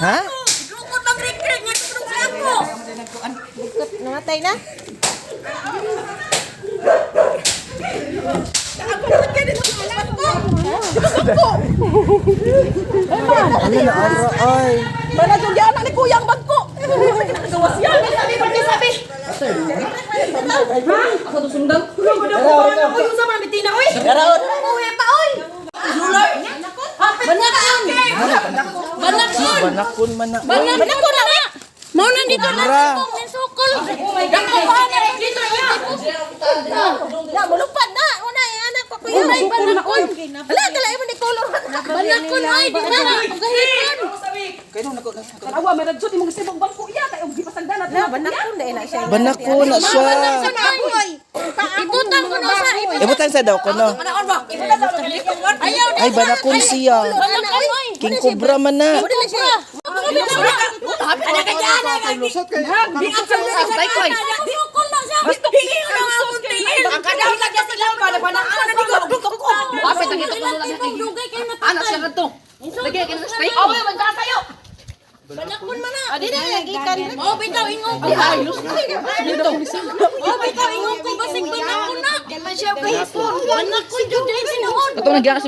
Ha? Lukot bang rik-rik nga tulong sa ako. Namatay na? Ano na ara ay? Bala jud yan ni kuya ang bangko. Gawas yan. Sabi pa ni sabi. Ha? Ako to sundan. Ako yung sama ni Tina oy. Darawon. Uwi pa oy. Luloy. Hapit na ka. Banakon. Man na. Banakon na na! Mau na dito na sa sukol. Dako pa na dito ya. Na, mulupad na. Una, yung anak ko kuya. Unay, banakon. Wala, kalay mo ni kolor. Banakon, ay, di na. Gahipon. Kanawa may ragsot imong sibong bangko ya kay og gipasagdan na. Na, banakon na ina siya. Banakon na siya. Ibutang ko na sa ibutang. Ibutan sa daw ko no. Imo na na. Ay banakon siya. King Cobra man na. Wala siya. Ana ka diyan. Di ang sa sa koy. Sukol na siya. Gusto hingi ko ng akong tingin. Ang kadaw lagya sila ba na panaan na digo dutok ko. Wapit ang ito ko dugay kay matay. Anak siya kadto. Lagay ka na sa spray. Aw, man kayo. Banakon man na. Adi na gikan. Oh, bitaw ingong ko. Ay, dito. Oh, bitaw ingong ko basig banakon na. Kaya man siya kay Banakon jud din sinuod. Kato nagya sa.